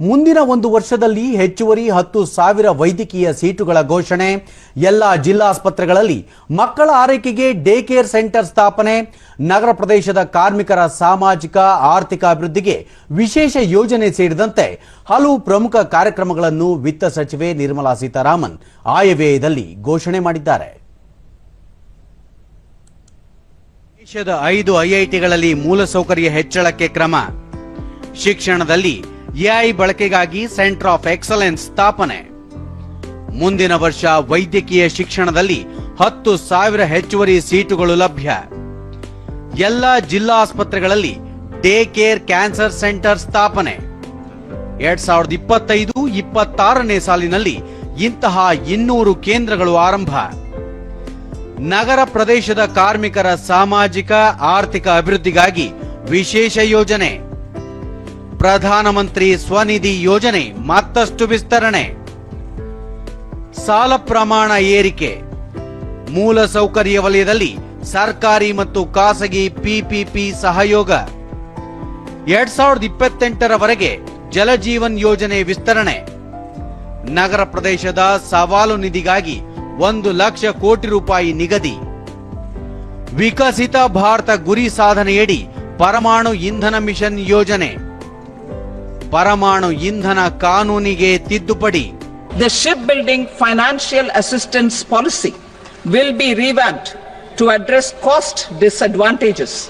ಮುಂದಿನ ಒಂದು ವರ್ಷದಲ್ಲಿ ಹೆಚ್ಚುವರಿ ಹತ್ತು ಸಾವಿರ ವೈದ್ಯಕೀಯ ಸೀಟುಗಳ ಘೋಷಣೆ. ಎಲ್ಲ ಜಿಲ್ಲಾಸ್ಪತ್ರೆಗಳಲ್ಲಿ ಮಕ್ಕಳ ಆರೈಕೆಗೆ ಡೇ ಕೇರ್ ಸೆಂಟರ್ ಸ್ಥಾಪನೆ. ನಗರ ಪ್ರದೇಶದ ಕಾರ್ಮಿಕರ ಸಾಮಾಜಿಕ, ಆರ್ಥಿಕ ಅಭಿವೃದ್ಧಿಗೆ ವಿಶೇಷ ಯೋಜನೆ ಸೇರಿದಂತೆ ಹಲವು ಪ್ರಮುಖ ಕಾರ್ಯಕ್ರಮಗಳನ್ನು ವಿತ್ತ ಸಚಿವೆ ನಿರ್ಮಲಾ ಸೀತಾರಾಮನ್ ಆಯವ್ಯಯದಲ್ಲಿ ಘೋಷಣೆ ಮಾಡಿದ್ದಾರೆ. ದೇಶದ ಐದು ಐಐಟಿಗಳಲ್ಲಿ ಮೂಲಸೌಕರ್ಯ ಹೆಚ್ಚಳಕ್ಕೆ ಕ್ರಮ. ಶಿಕ್ಷಣದಲ್ಲಿ ಎಐ ಬಳಕೆಗಾಗಿ ಸೆಂಟರ್ ಆಫ್ ಎಕ್ಸಲೆನ್ಸ್ ಸ್ಥಾಪನೆ. ಮುಂದಿನ ವರ್ಷ ವೈದ್ಯಕೀಯ ಶಿಕ್ಷಣದಲ್ಲಿ ಹತ್ತು ಸಾವಿರ ಹೆಚ್ಚುವರಿ ಸೀಟುಗಳು ಲಭ್ಯ. ಎಲ್ಲ ಜಿಲ್ಲಾ ಆಸ್ಪತ್ರೆಗಳಲ್ಲಿ ಡೇ ಕೇರ್ ಕ್ಯಾನ್ಸರ್ ಸೆಂಟರ್ ಸ್ಥಾಪನೆ. ಎರಡ್ ಸಾವಿರದ ಇಪ್ಪತ್ತೈದು, ಇಪ್ಪತ್ತಾರನೇ ಸಾಲಿನಲ್ಲಿ ಇಂತಹ ಇನ್ನೂರು ಕೇಂದ್ರಗಳು ಆರಂಭ. ನಗರ ಪ್ರದೇಶದ ಕಾರ್ಮಿಕರ ಸಾಮಾಜಿಕ, ಆರ್ಥಿಕ ಅಭಿವೃದ್ಧಿಗಾಗಿ ವಿಶೇಷ ಯೋಜನೆ. ಪ್ರಧಾನಮಂತ್ರಿ ಸ್ವನಿಧಿ ಯೋಜನೆ ಮತ್ತಷ್ಟು ವಿಸ್ತರಣೆ. ಸಾಲ ಪ್ರಮಾಣ ಏರಿಕೆ. ಮೂಲ ಸೌಕರ್ಯ ವಲಯದಲ್ಲಿ ಸರ್ಕಾರಿ ಮತ್ತು ಖಾಸಗಿ ಪಿಪಿಪಿ ಸಹಯೋಗ. ಎರಡ್ ಸಾವಿರದ ಇಪ್ಪತ್ತೆಂಟರವರೆಗೆ ಜಲಜೀವನ್ ಯೋಜನೆ ವಿಸ್ತರಣೆ. ನಗರ ಪ್ರದೇಶದ ಸವಾಲು ನಿಧಿಗಾಗಿ ಒಂದು ಲಕ್ಷ ಕೋಟಿ ರೂಪಾಯಿ ನಿಗದಿ. ವಿಕಸಿತ ಭಾರತ ಗುರಿ ಸಾಧನೆಯಡಿ ಪರಮಾಣು ಇಂಧನ ಮಿಷನ್ ಯೋಜನೆ. ಪರಮಾಣು ಇಂಧನ ಕಾನೂನಿಗೆ ತಿದ್ದುಪಡಿ The shipbuilding financial assistance policy will be revamped to address cost disadvantages.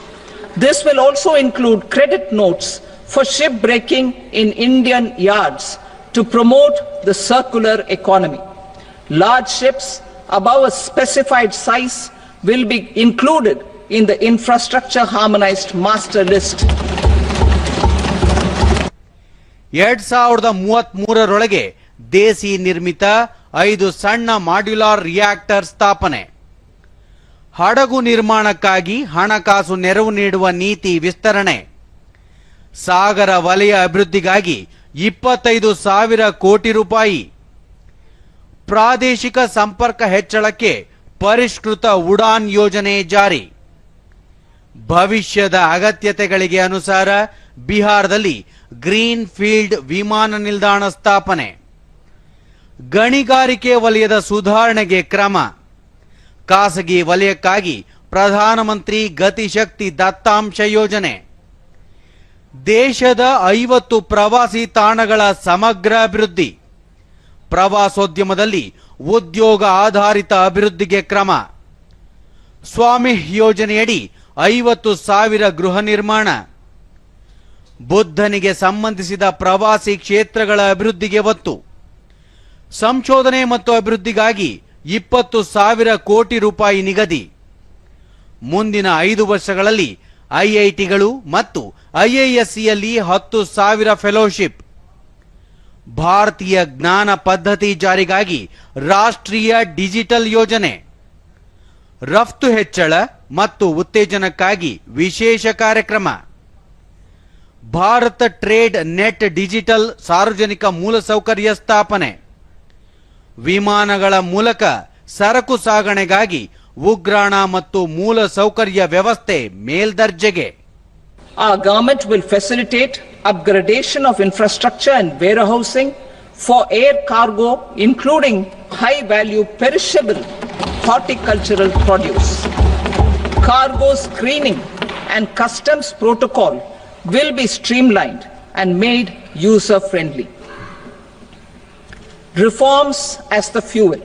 This will also include credit notes for shipbreaking in Indian yards to promote the circular economy. Large ships above a specified size will be included in the infrastructure harmonized master list. ಎರಡ್ ಸಾವಿರದ ಮೂವತ್ತ್ ಮೂರರೊಳಗೆ ದೇಸಿ ನಿರ್ಮಿತ ಐದು ಸಣ್ಣ ಮಾಡ್ಯುಲಾರ್ reactor ಸ್ಥಾಪನೆ. ಹಡಗು ನಿರ್ಮಾಣಕ್ಕಾಗಿ ಹಣಕಾಸು ನೆರವು ನೀಡುವ ನೀತಿ ವಿಸ್ತರಣೆ. ಸಾಗರ ವಲಯ ಅಭಿವೃದ್ಧಿಗಾಗಿ ಇಪ್ಪತ್ತೈದು ಸಾವಿರ ಕೋಟಿ ರೂಪಾಯಿ. ಪ್ರಾದೇಶಿಕ ಸಂಪರ್ಕ ಹೆಚ್ಚಳಕ್ಕೆ ಪರಿಷ್ಕೃತ ಉಡಾನ್ ಯೋಜನೆ ಜಾರಿ. ಭವಿಷ್ಯದ ಅಗತ್ಯತೆಗಳಿಗೆ ಅನುಸಾರ ಬಿಹಾರದಲ್ಲಿ ಗ್ರೀನ್ ಫೀಲ್ಡ್ ವಿಮಾನ ನಿಲ್ದಾಣ ಸ್ಥಾಪನೆ. ಗಣಿಗಾರಿಕೆ ವಲಯದ ಸುಧಾರಣೆಗೆ ಕ್ರಮ. ಖಾಸಗಿ ವಲಯಕ್ಕಾಗಿ ಪ್ರಧಾನಮಂತ್ರಿ ಗತಿಶಕ್ತಿ ದತ್ತಾಂಶ ಯೋಜನೆ. ದೇಶದ ಐವತ್ತು ಪ್ರವಾಸಿ ತಾಣಗಳ ಸಮಗ್ರ ಅಭಿವೃದ್ಧಿ. ಪ್ರವಾಸೋದ್ಯಮದಲ್ಲಿ ಉದ್ಯೋಗ ಆಧಾರಿತ ಅಭಿವೃದ್ಧಿಗೆ ಕ್ರಮ. ಸ್ವಾಮಿ ಯೋಜನೆಯಡಿ ಐವತ್ತು ಸಾವಿರ ಗೃಹ ನಿರ್ಮಾಣ. ಬುದ್ಧನಿಗೆ ಸಂಬಂಧಿಸಿದ ಪ್ರವಾಸಿ ಕ್ಷೇತ್ರಗಳ ಅಭಿವೃದ್ಧಿಗೆ ಒತ್ತು. ಸಂಶೋಧನೆ ಮತ್ತು ಅಭಿವೃದ್ಧಿಗಾಗಿ ಇಪ್ಪತ್ತು ಸಾವಿರ ಕೋಟಿ ರೂಪಾಯಿ ನಿಗದಿ. ಮುಂದಿನ ಐದು ವರ್ಷಗಳಲ್ಲಿ ಐಐಟಿಗಳು ಮತ್ತು ಐಐಎಸ್ಸಿಯಲ್ಲಿ ಹತ್ತು ಸಾವಿರ ಫೆಲೋಶಿಪ್. ಭಾರತೀಯ ಜ್ಞಾನ ಪದ್ಧತಿ ಜಾರಿಗಾಗಿ ರಾಷ್ಟ್ರೀಯ ಡಿಜಿಟಲ್ ಯೋಜನೆ. ರಫ್ತು ಹೆಚ್ಚಳ ಮತ್ತು ಉತ್ತೇಜನಕ್ಕಾಗಿ ವಿಶೇಷ ಕಾರ್ಯಕ್ರಮ ಭಾರತ ಟ್ರೇಡ್ ನೆಟ್ ಡಿಜಿಟಲ್ ಸಾರ್ವಜನಿಕ ಮೂಲಸೌಕರ್ಯ ಸ್ಥಾಪನೆ ವಿಮಾನಗಳ ಮೂಲಕ ಸರಕು ಸಾಗಣೆಗಾಗಿ ಉಗ್ರಾಣ ಮತ್ತು ಮೂಲ ಸೌಕರ್ಯ ವ್ಯವಸ್ಥೆ ಮೇಲ್ದರ್ಜೆಗೆ Our government will facilitate upgradation of infrastructure and warehousing for air cargo, including high-value perishable horticultural produce. Cargo screening and customs protocol will be streamlined and made user-friendly. Reforms as the fuel.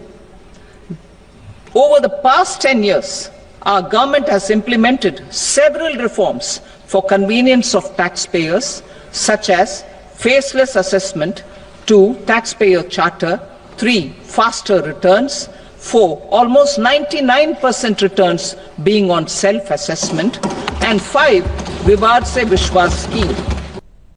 Over the past 10 years, our government has implemented several reforms for convenience of taxpayers, such as faceless assessment, two, taxpayer charter, three, faster returns, four, almost 99% returns being on self-assessment, and five, Vivad Se Vishwas scheme.